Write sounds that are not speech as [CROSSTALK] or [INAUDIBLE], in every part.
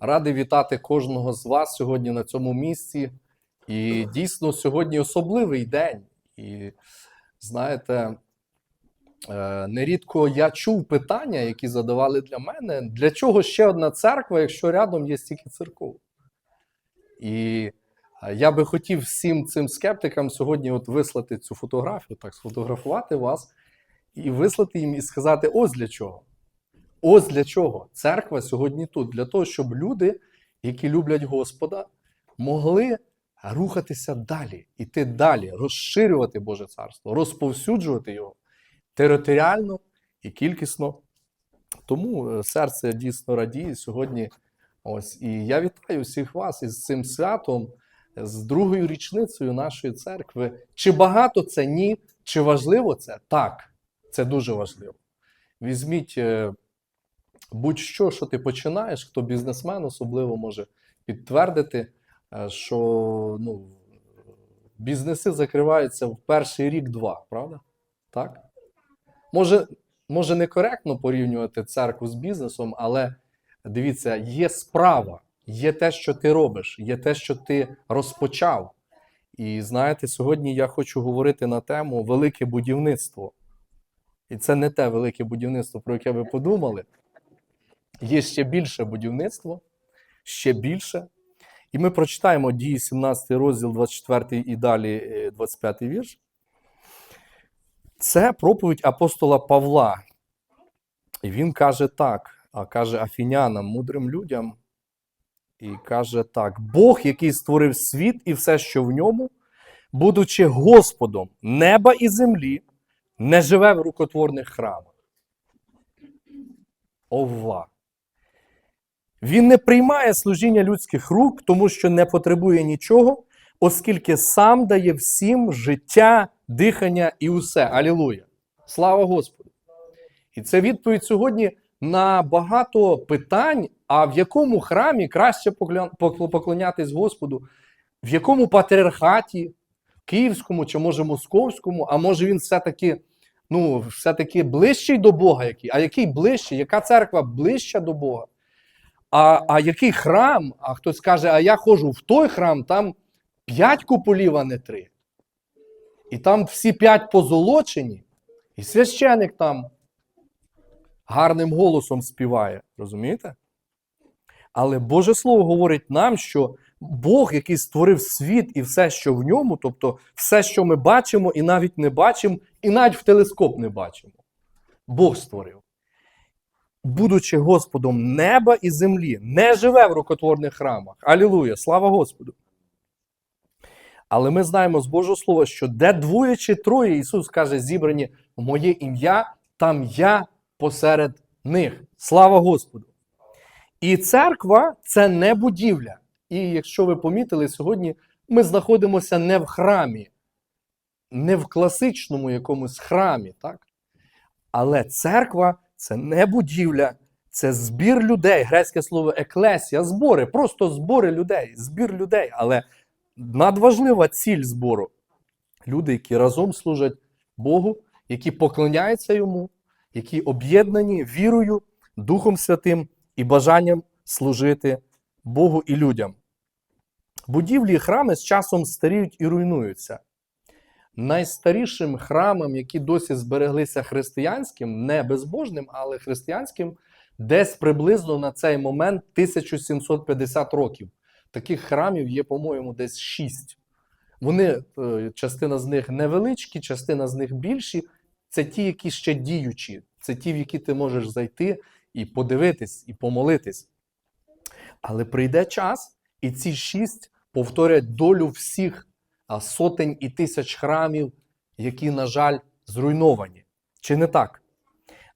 Радий вітати кожного з вас сьогодні на цьому місці. І дійсно сьогодні особливий день. І знаєте, е, нерідко я чув питання, які задавали для мене: для чого ще одна церква, якщо рядом є стільки церков? І е, я би хотів всім цим скептикам сьогодні от вислати цю фотографію, так сфотографувати вас і вислати їм і сказати: ось для чого. Ось для чого церква сьогодні тут, для того, щоб люди, які люблять Господа, могли рухатися далі, іти далі, розширювати Боже царство, розповсюджувати його територіально і кількісно. Тому е, серце дійсно радіє сьогодні. Ось і я вітаю всіх вас із цим святом, з другою річницею нашої церкви. Чи багато це? Ні. Чи важливо це? Так, це дуже важливо. Візьміть е, будь-що, що ти починаєш, хто бізнесмен особливо може підтвердити, е, що ну, бізнеси закриваються в перший рік-два, правда? Так? Може, може некоректно порівнювати церкву з бізнесом, але дивіться, є справа, є те, що ти робиш, є те, що ти розпочав. І знаєте, сьогодні я хочу говорити на тему велике будівництво. І це не те велике будівництво, про яке ви подумали. Є ще більше будівництво, ще більше. І ми прочитаємо дії 17 розділ, 24 і далі е, 25 вірш. Це проповідь апостола Павла. І він каже так: каже афінянам, мудрим людям. І каже так: Бог, який створив світ і все, що в ньому, будучи Господом неба і землі, не живе в рукотворних храмах. Ова. Він не приймає служіння людських рук, тому що не потребує нічого, оскільки сам дає всім життя, дихання і усе. Алілуя. Слава Господу! І це відповідь сьогодні на багато питань, а в якому храмі краще поклонятись Господу, в якому патріархаті, київському чи може московському, а може він все-таки, ну, все-таки ближчий до Бога, який? а який ближчий? Яка церква ближча до Бога? А, а який храм? А хтось каже, а я ходжу в той храм, там п'ять куполів, а не три. І там всі п'ять позолочені, і священик там гарним голосом співає. Розумієте? Але Боже Слово говорить нам, що Бог, який створив світ і все, що в ньому, тобто все, що ми бачимо, і навіть не бачимо, і навіть в телескоп не бачимо. Бог створив будучи Господом неба і землі, не живе в рукотворних храмах. Алілуя! Слава Господу! Але ми знаємо з Божого Слова, що де двоє чи троє, Ісус каже, зібрані в моє ім'я, там я посеред них. Слава Господу! І церква це не будівля. І якщо ви помітили, сьогодні ми знаходимося не в храмі, не в класичному якомусь храмі, так? Але церква це не будівля, це збір людей. Грецьке слово еклесія, збори, просто збори людей, збір людей. Але надважлива ціль збору люди, які разом служать Богу, які поклоняються йому, які об'єднані вірою, Духом Святим і бажанням служити Богу і людям. Будівлі і храми з часом старіють і руйнуються найстарішим храмом, які досі збереглися християнським, не безбожним, але християнським, десь приблизно на цей момент 1750 років. Таких храмів є, по-моєму, десь 6. Вони, е, частина з них невеличкі, частина з них більші. Це ті, які ще діючі, це ті, в які ти можеш зайти і подивитись, і помолитись. Але прийде час, і ці шість повторять долю всіх сотень і тисяч храмів, які, на жаль, зруйновані. Чи не так?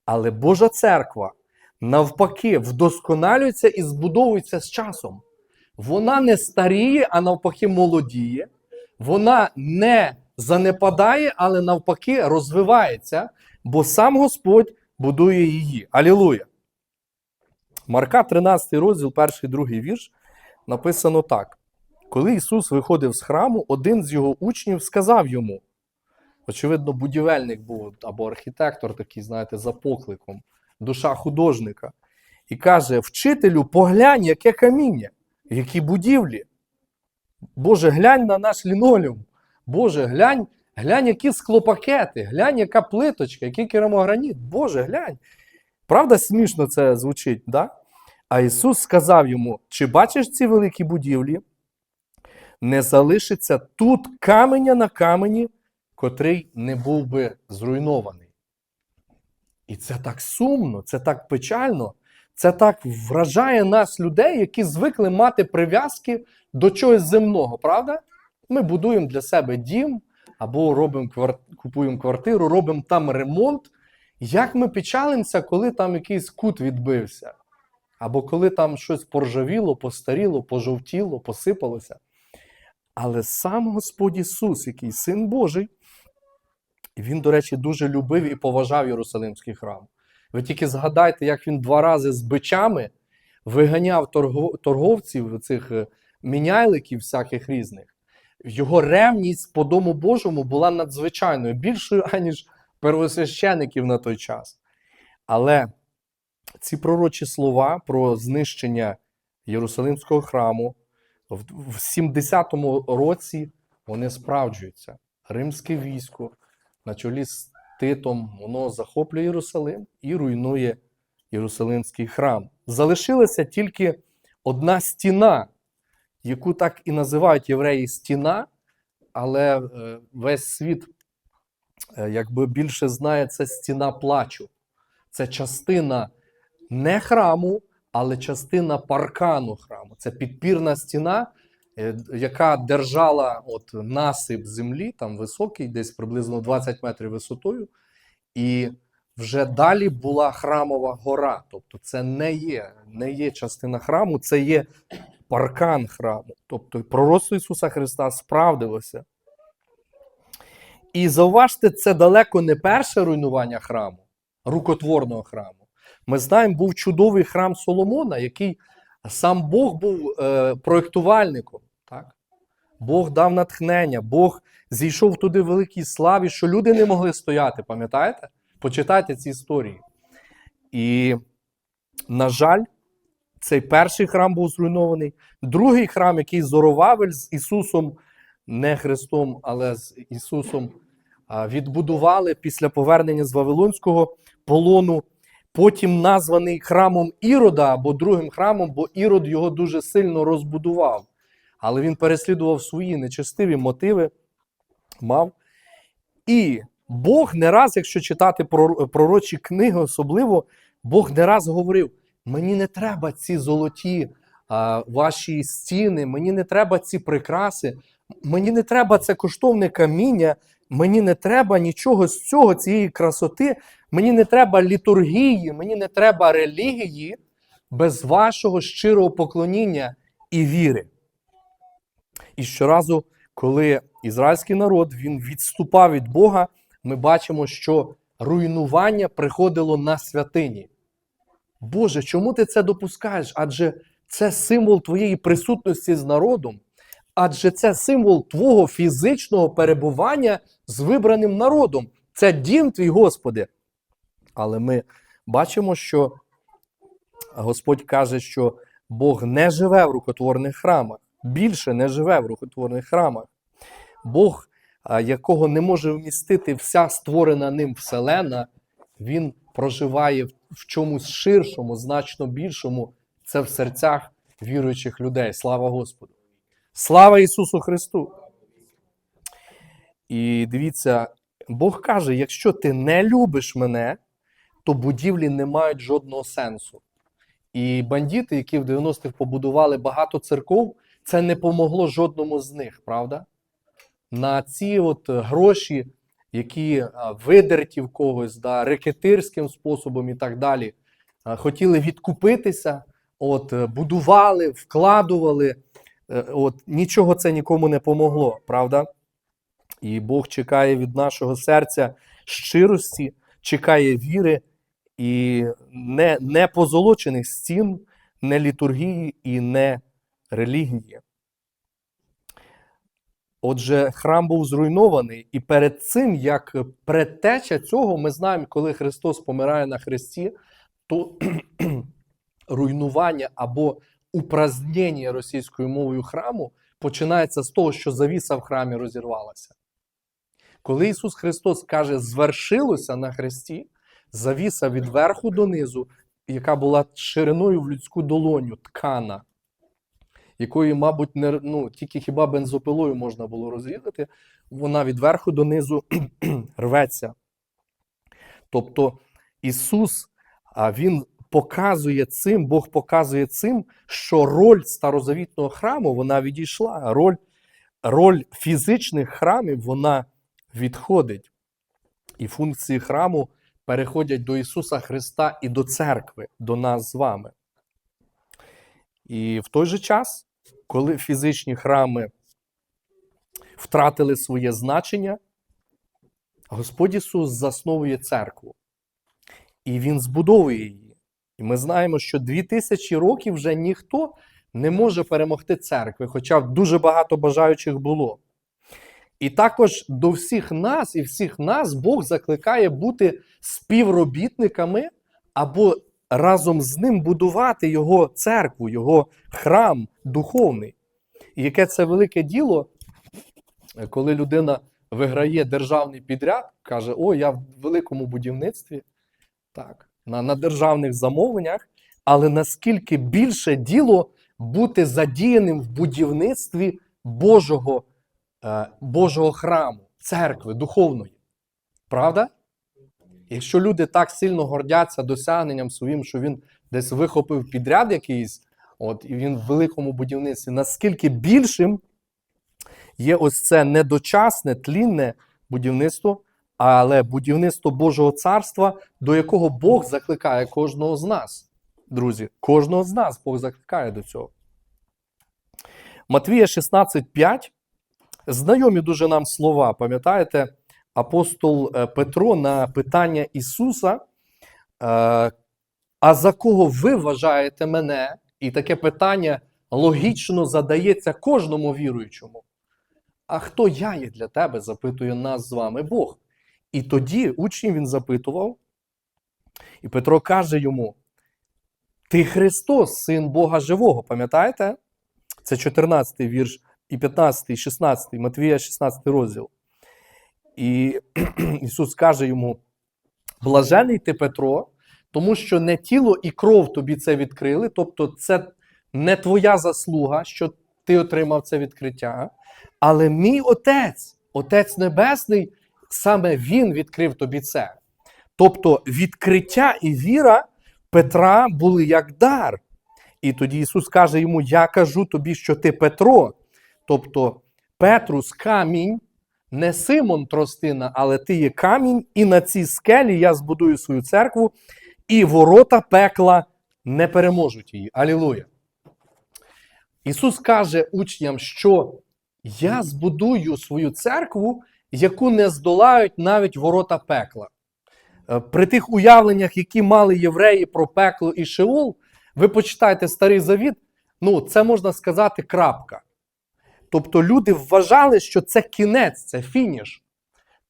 Але Божа церква навпаки вдосконалюється і збудовується з часом. Вона не старіє, а навпаки, молодіє. Вона не занепадає, але навпаки розвивається, бо сам Господь будує її. Алілуя! Марка, 13 розділ, перший другий вірш, написано так: коли Ісус виходив з храму, один з його учнів сказав йому: очевидно, будівельник був або архітектор такий, знаєте, за покликом, душа художника. і каже: Вчителю, поглянь, яке каміння, які будівлі. Боже, глянь на наш лінолеум. Боже, глянь, глянь, які склопакети, глянь, яка плиточка, який керамограніт. Боже, глянь. Правда, смішно це звучить, да? А Ісус сказав йому: чи бачиш ці великі будівлі? Не залишиться тут каменя на камені, котрий не був би зруйнований. І це так сумно, це так печально, це так вражає нас, людей, які звикли мати прив'язки до чогось земного, правда? Ми будуємо для себе дім або робимо купуємо квартиру, робимо там ремонт. Як ми печалимося, коли там якийсь кут відбився? Або коли там щось поржавіло, постаріло, пожовтіло, посипалося. Але сам Господь Ісус, який син Божий, він, до речі, дуже любив і поважав Єрусалимський храм. Ви тільки згадайте, як він два рази з бичами виганяв торговців, цих е, міняйликів всяких різних. Його ревність по Дому Божому була надзвичайною, більшою, аніж первосвящеників на той час. Але ці пророчі слова про знищення Єрусалимського храму в в 70-му році вони справджуються. Римське військо на чолі з Титом воно захоплює Єрусалим і руйнує Єрусалимський храм. Залишилася тільки одна стіна, яку так і називають євреї стіна, але е, весь світ е, якби більше знає це стіна плачу. Це частина не храму, але частина паркану храму. Це підпірна стіна, е, яка держала от насип землі, там високий, десь приблизно 20 метрів висотою. І вже далі була храмова гора. Тобто, це не є, не є частина храму, це є паркан храму. Тобто, пророцтво Ісуса Христа справдилося. І зауважте, це далеко не перше руйнування храму, рукотворного храму. Ми знаємо, був чудовий храм Соломона, який сам Бог був е, проєктувальником. Так? Бог дав натхнення, Бог зійшов туди в великій славі, що люди не могли стояти, пам'ятаєте? Почитайте ці історії. І, на жаль, цей перший храм був зруйнований. Другий храм, який Зоровавель з Ісусом, не Христом, але з Ісусом, відбудували після повернення з Вавилонського полону. Потім названий храмом Ірода або другим храмом, бо Ірод його дуже сильно розбудував. Але він переслідував свої нечестиві мотиви, мав. І Бог не раз, якщо читати прор- пророчі книги, особливо, Бог не раз говорив: мені не треба ці золоті а, ваші стіни, мені не треба ці прикраси, мені не треба це коштовне каміння, мені не треба нічого з цього, цієї красоти, мені не треба літургії, мені не треба релігії без вашого щирого поклоніння і віри. І щоразу, коли ізраїльський народ він відступав від Бога, ми бачимо, що руйнування приходило на святині. Боже, чому ти це допускаєш? Адже це символ твоєї присутності з народом, адже це символ твого фізичного перебування з вибраним народом. Це дім твій, Господи. Але ми бачимо, що Господь каже, що Бог не живе в рукотворних храмах, більше не живе в рукотворних храмах. Бог, якого не може вмістити вся створена ним вселена, він проживає в- чомусь ширшому, значно більшому. Це в серцях віруючих людей. Слава Господу! Слава Ісусу Христу! І дивіться, Бог каже: якщо ти не любиш мене, то будівлі не мають жодного сенсу. І бандити, які в 90-х побудували багато церков, це не помогло жодному з них, правда? На ці от гроші, які видерті в когось, да, рекетирським способом і так далі, хотіли відкупитися, от, будували, вкладували. Е, От, нічого це нікому не помогло, правда? І Бог чекає від нашого серця щирості, чекає віри і не, не позолочених стін, не літургії і не релігії. Отже, храм був зруйнований, і перед цим, як предтеча цього, ми знаємо, коли Христос помирає на хресті, то [CLEARS THROAT] руйнування або упразднення російською мовою храму починається з того, що завіса в храмі розірвалася. Коли Ісус Христос каже, звершилося на хресті, завіса від верху до яка була шириною в людську долоню, ткана, якої, мабуть, не, ну, тільки хіба бензопилою можна було розрізати, вона від верху до низу [CLEARS THROAT] рветься. Тобто Ісус, а, Він показує цим, Бог показує цим, що роль старозавітного храму вона відійшла. Роль, роль фізичних храмів вона відходить. І функції храму переходять до Ісуса Христа і до церкви, до нас з вами. І в той же час, коли фізичні храми втратили своє значення, Господь Ісус засновує церкву. І Він збудовує її. І ми знаємо, що 2000 років вже ніхто не може перемогти церкви, хоча дуже багато бажаючих було. І також до всіх нас і всіх нас Бог закликає бути співробітниками або разом з ним будувати його церкву, його храм духовний. І яке це велике діло, коли людина виграє державний підряд, каже: О, я в великому будівництві, так, на, на державних замовленнях, але наскільки більше діло бути задіяним в будівництві Божого, е, Божого храму, церкви духовної. Правда? Якщо люди так сильно гордяться досягненням своїм, що він десь вихопив підряд якийсь, от, і він в великому будівництві, наскільки більшим є ось це недочасне, тлінне будівництво, але будівництво Божого царства, до якого Бог закликає кожного з нас. Друзі, кожного з нас Бог закликає до цього. Матвія 16,5. Знайомі дуже нам слова, пам'ятаєте, апостол е, Петро на питання Ісуса. е, А за кого ви вважаєте мене? І таке питання логічно задається кожному віруючому. А хто я є для тебе? запитує нас з вами Бог. І тоді учнів він запитував, і Петро каже йому: Ти Христос, син Бога живого, пам'ятаєте? Це 14 вірш, і 15, і 16, Матвія 16 розділ. І [CLEARS THROAT] Ісус каже йому: Блажений ти Петро, тому що не тіло і кров тобі це відкрили, тобто це не твоя заслуга, що ти отримав це відкриття, але мій Отець, Отець Небесний, саме Він відкрив тобі це. Тобто відкриття і віра Петра були як дар. І тоді Ісус каже йому: Я кажу тобі, що ти Петро. Тобто Петрус камінь, не Симон тростина, але ти є камінь, і на цій скелі я збудую свою церкву, і ворота пекла не переможуть її. Алілуя. Ісус каже учням, що я збудую свою церкву, яку не здолають навіть ворота пекла. Е, При тих уявленнях, які мали євреї про пекло і Шеол, ви почитайте Старий Завіт, ну, це можна сказати крапка. Тобто люди вважали, що це кінець, це фініш,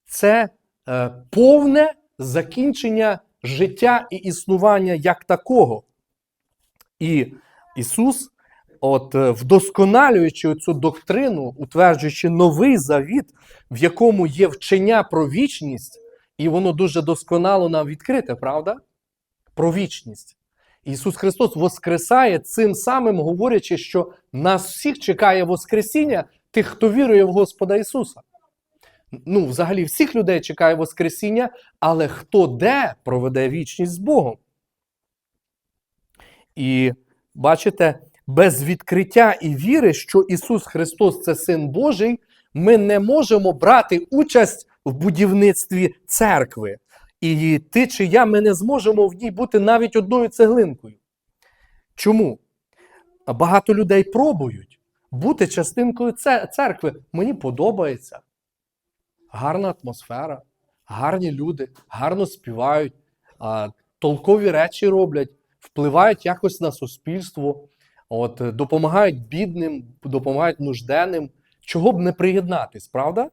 це е, повне закінчення життя і існування як такого. І Ісус, от е, вдосконалюючи цю доктрину, утверджуючи новий завіт, в якому є вчення про вічність, і воно дуже досконало нам відкрите, правда? Про вічність. Ісус Христос воскресає цим самим, говорячи, що нас всіх чекає Воскресіння, тих, хто вірує в Господа Ісуса. Ну, взагалі, всіх людей чекає Воскресіння, але хто де проведе вічність з Богом. І бачите, без відкриття і віри, що Ісус Христос це Син Божий, ми не можемо брати участь в будівництві церкви. І ти чи я, ми не зможемо в ній бути навіть одною цеглинкою. Чому? Багато людей пробують бути частинкою церкви. Мені подобається. Гарна атмосфера, гарні люди, гарно співають, толкові речі роблять, впливають якось на суспільство, от, допомагають бідним, допомагають нужденним. Чого б не приєднатись, правда?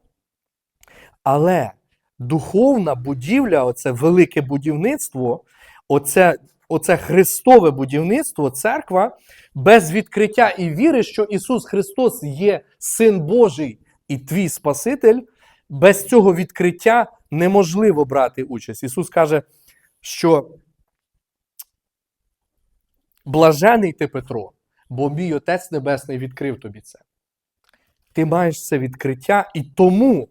Але духовна будівля, оце велике будівництво, оце оце Христове будівництво, церква, без відкриття і віри, що Ісус Христос є Син Божий і твій Спаситель, без цього відкриття неможливо брати участь. Ісус каже, що блажений ти Петро, бо мій Отець Небесний відкрив тобі це. Ти маєш це відкриття, і тому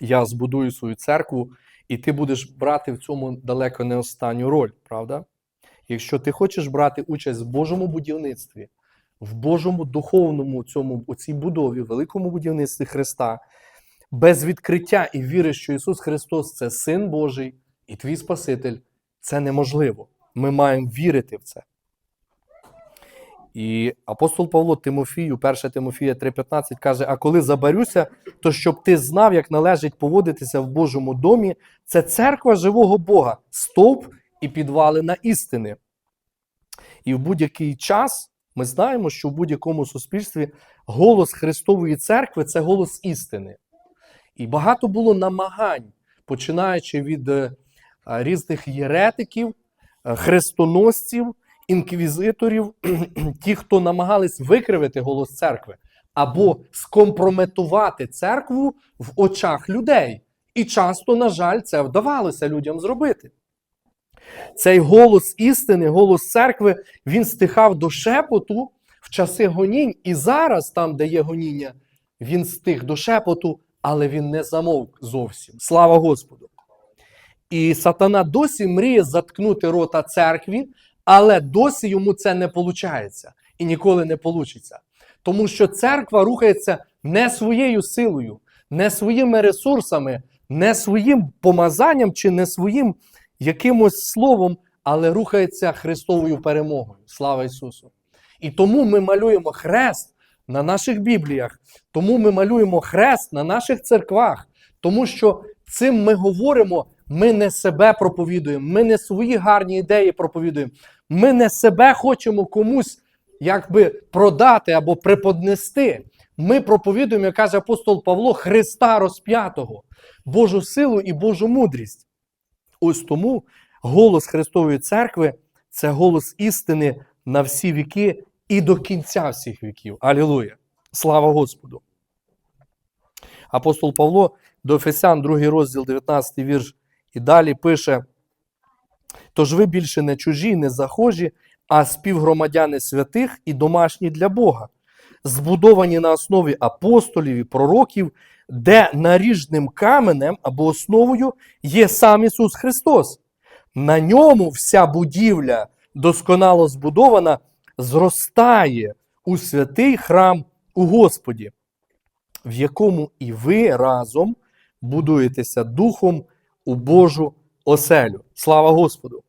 я збудую свою церкву, і ти будеш брати в цьому далеко не останню роль, правда? Якщо ти хочеш брати участь в Божому будівництві, в Божому духовному цьому, у цій будові, великому будівництві Христа, без відкриття і віри, що Ісус Христос це Син Божий і твій Спаситель, це неможливо. Ми маємо вірити в це. І апостол Павло Тимофію, 1 Тимофія 3,15 каже: А коли забарюся, то щоб ти знав, як належить поводитися в Божому домі, це церква живого Бога, стовп і підвалина істини. І в будь-який час ми знаємо, що в будь-якому суспільстві голос Христової церкви це голос істини. І багато було намагань, починаючи від е, різних єретиків, е, хрестоносців, інквізиторів, [CLEARS THROAT] ті, хто намагались викривити голос церкви, або скомпрометувати церкву в очах людей. І часто, на жаль, це вдавалося людям зробити. Цей голос істини, голос церкви, він стихав до шепоту в часи гонінь, і зараз, там, де є гоніння, він стих до шепоту, але він не замовк зовсім. Слава Господу! І сатана досі мріє заткнути рота церкві, але досі йому це не виходить і ніколи не вийде. Тому що церква рухається не своєю силою, не своїми ресурсами, не своїм помазанням чи не своїм якимось словом, але рухається Христовою перемогою. Слава Ісусу! І тому ми малюємо хрест на наших Бібліях, тому ми малюємо хрест на наших церквах, тому що цим ми говоримо, ми не себе проповідуємо, ми не свої гарні ідеї проповідуємо, ми не себе хочемо комусь якби продати або преподнести. Ми проповідуємо, як каже апостол Павло, Христа розп'ятого, Божу силу і Божу мудрість. Ось тому голос Христової церкви це голос істини на всі віки і до кінця всіх віків. Алілуя! Слава Господу! Апостол Павло до Ефесян, 2 розділ, 19 вірш, і далі пише: Тож ви більше не чужі, не захожі, а співгромадяни святих і домашні для Бога, збудовані на основі апостолів і пророків, де наріжним каменем або основою є сам Ісус Христос. На ньому вся будівля, досконало збудована, зростає у святий храм у Господі, в якому і ви разом будуєтеся духом у Божу оселю. Слава Господу!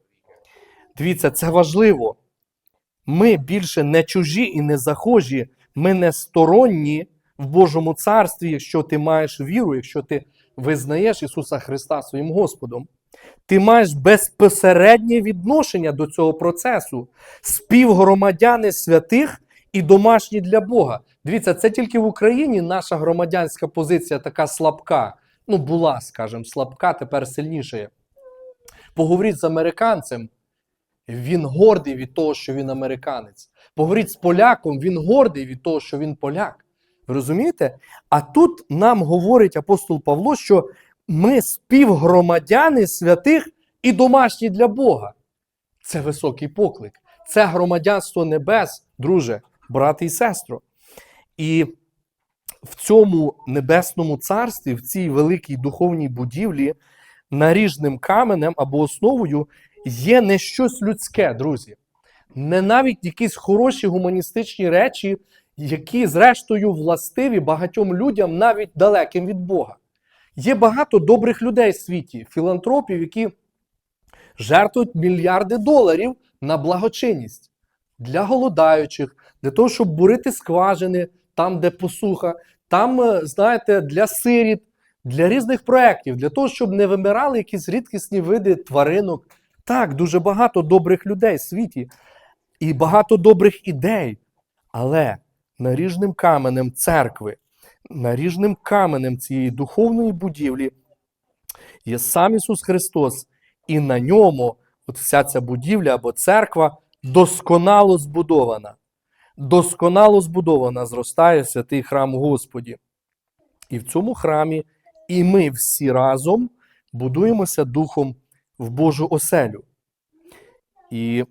Дивіться, це важливо. Ми більше не чужі і не захожі, ми не сторонні в Божому царстві, якщо ти маєш віру, якщо ти визнаєш Ісуса Христа своїм Господом. Ти маєш безпосереднє відношення до цього процесу, співгромадяни святих і домашні для Бога. Дивіться, це тільки в Україні наша громадянська позиція така слабка. Ну, була, скажімо, слабка, тепер сильніша. Поговоріть з американцем, він гордий від того, що він американець. Поговоріть з поляком, він гордий від того, що він поляк. Ви розумієте? А тут нам говорить апостол Павло, що ми співгромадяни святих і домашні для Бога. Це високий поклик. Це громадянство небес, друже, брате і сестро. І в цьому небесному царстві, в цій великій духовній будівлі, наріжним каменем або основою є не щось людське, друзі. Не навіть якісь хороші гуманістичні речі, які, зрештою, властиві багатьом людям, навіть далеким від Бога. Є багато добрих людей в світі, філантропів, які жертвують мільярди доларів на благочинність для голодаючих, для того, щоб бурити скважини там, де посуха, там, е, знаєте, для сиріт, для різних проєктів, для того, щоб не вимирали якісь рідкісні види тваринок. Так, дуже багато добрих людей в світі і багато добрих ідей. Але наріжним каменем церкви, наріжним каменем цієї духовної будівлі є сам Ісус Христос, і на ньому от вся ця будівля або церква досконало збудована. Досконало збудована зростає святий храм Господі. І в цьому храмі і ми всі разом будуємося духом в Божу оселю. І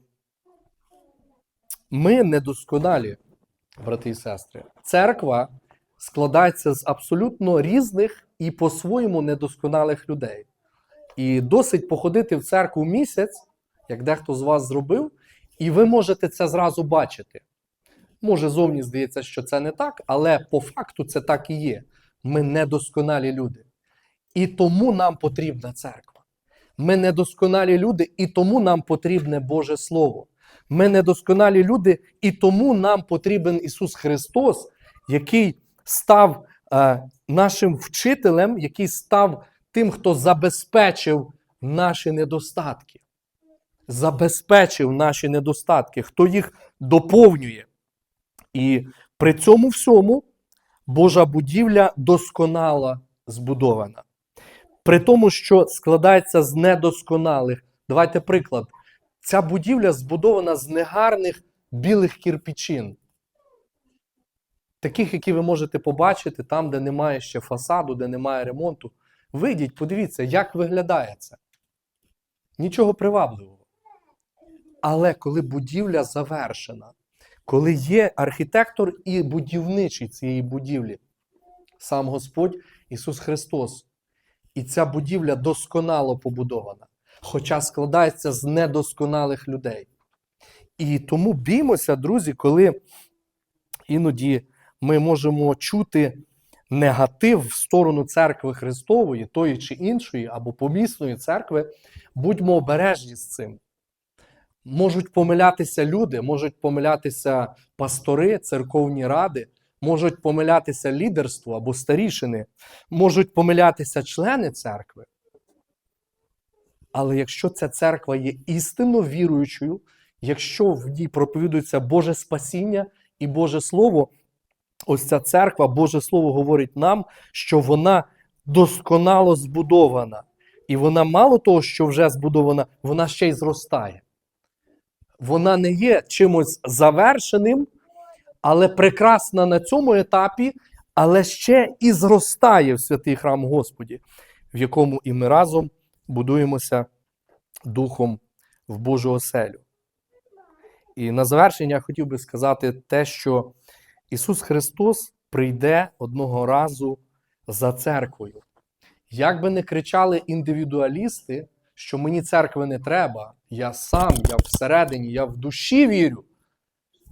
ми недосконалі, брати і сестри. Церква складається з абсолютно різних і по-своєму недосконалих людей. І досить походити в церкву місяць, як дехто з вас зробив, і ви можете це зразу бачити. Може, зовні здається, що це не так, але по факту це так і є. Ми недосконалі люди. І тому нам потрібна церква. Ми недосконалі люди, і тому нам потрібне Боже Слово. Ми недосконалі люди, і тому нам потрібен Ісус Христос, який став е, нашим вчителем, який став тим, хто забезпечив наші недостатки. Забезпечив наші недостатки, хто їх доповнює. І при цьому всьому Божа будівля досконало збудована. При тому, що складається з недосконалих. Давайте приклад. Ця будівля збудована з негарних білих кирпічин. Таких, які ви можете побачити там, де немає ще фасаду, де немає ремонту. Вийдіть, подивіться, як виглядає це. Нічого привабливого. Але коли будівля завершена, коли є архітектор і будівничий цієї будівлі, сам Господь Ісус Христос, і ця будівля досконало побудована, хоча складається з недосконалих людей. І тому біймося, друзі, коли іноді ми можемо чути негатив в сторону церкви Христової, тої чи іншої, або помісної церкви, будьмо обережні з цим. Можуть помилятися люди, можуть помилятися пастори, церковні ради, можуть помилятися лідерство або старішини, можуть помилятися члени церкви. Але якщо ця церква є істинно віруючою, якщо в ній проповідується Боже спасіння і Боже Слово, ось ця церква, Боже Слово говорить нам, що вона досконало збудована. І вона мало того, що вже збудована, вона ще й зростає. Вона не є чимось завершеним, але прекрасна на цьому етапі, але ще і зростає в святий храм Господі, в якому і ми разом будуємося духом в Божу оселю. І на завершення я хотів би сказати те, що Ісус Христос прийде одного разу за церквою. Як би не кричали індивідуалісти, що мені церкви не треба, я сам, я всередині, я в душі вірю.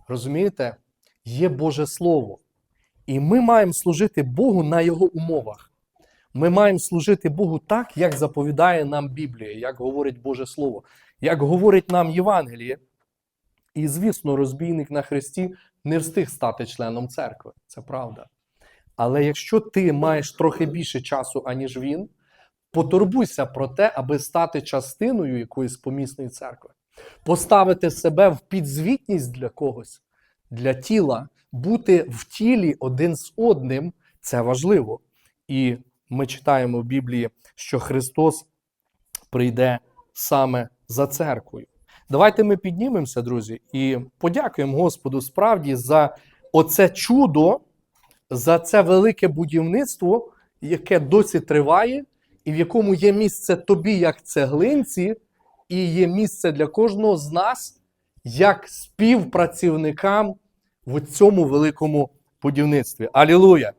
Розумієте? Є Боже Слово. І ми маємо служити Богу на Його умовах. Ми маємо служити Богу так, як заповідає нам Біблія, як говорить Боже Слово, як говорить нам Євангеліє. І, звісно, розбійник на Христі не встиг стати членом церкви. Це правда. Але якщо ти маєш трохи більше часу, аніж він, потурбуйся про те, аби стати частиною якоїсь помісної церкви, поставити себе в підзвітність для когось, для тіла, бути в тілі один з одним це важливо. І ми читаємо в Біблії, що Христос прийде саме за церквою. Давайте ми піднімемося, друзі, і подякуємо Господу справді за оце чудо, за це велике будівництво, яке досі триває, і в якому є місце тобі, як цеглинці, і є місце для кожного з нас, як співпрацівникам в цьому великому будівництві. Алілуя!